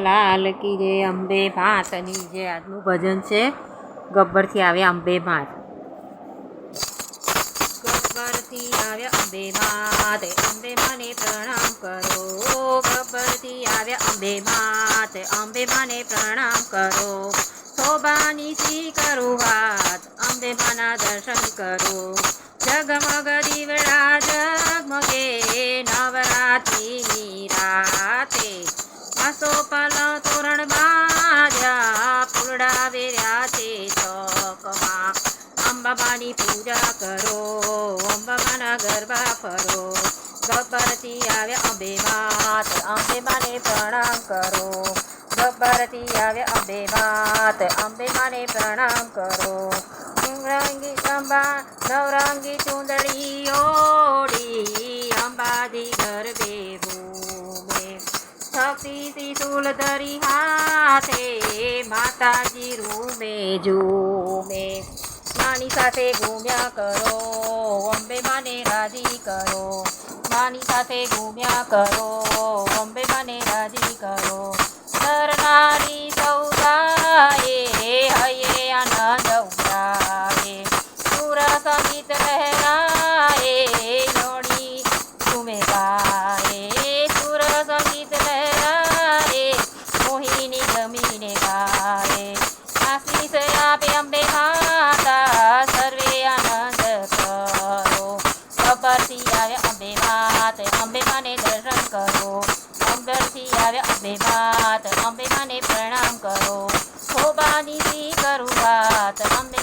લાલ કી જય, અંબે ભાતની જે આજનું ભજન છે, ગબ્બરથી આવે અંબે ભાત. ગબ્બરથી આવે અંબે માત અંબે મને પ્રણામ કરો. ગબ્બરથી આવે અંબે માત અંબે મને પ્રણામ કરો. શોભાની શ્રી કરો વાત અંબે માના દર્શન કરો. જગમગ દીવડા, જગમગે નવરાત્રિની છે ચોકમાં અંબાબાની પૂજા કરો અંબાબાના ગરબા ફરો ગબ્બરથી આવે અંબે માત અંબે માને પ્રણામ કરો ગબ્બરથી આવે અંબે માત અંબે માને પ્રણામ કરો રંગી અંબા નવરંગી ચૂંદડી ઓડી અંબાજી ગરબે શક્તિ ત્રિશુલ ધરી હાથે, માતાજી રૂમે ઝૂમે. માની સાથે ઘૂમ્યા કરો, અંબે માને રાજી કરો. માની સાથે ઘૂમ્યા કરો, અંબે માને રાજી કરો. અંબે માતા, સર્વે આનંદ કરો. ગબ્બરથી આવે અંબે માત, અંબે માને દર્શન કરો. અંબરથી આવે અંબે માત, અંબે માને પ્રણામ કરો. શોભાની કરું વાત અંબે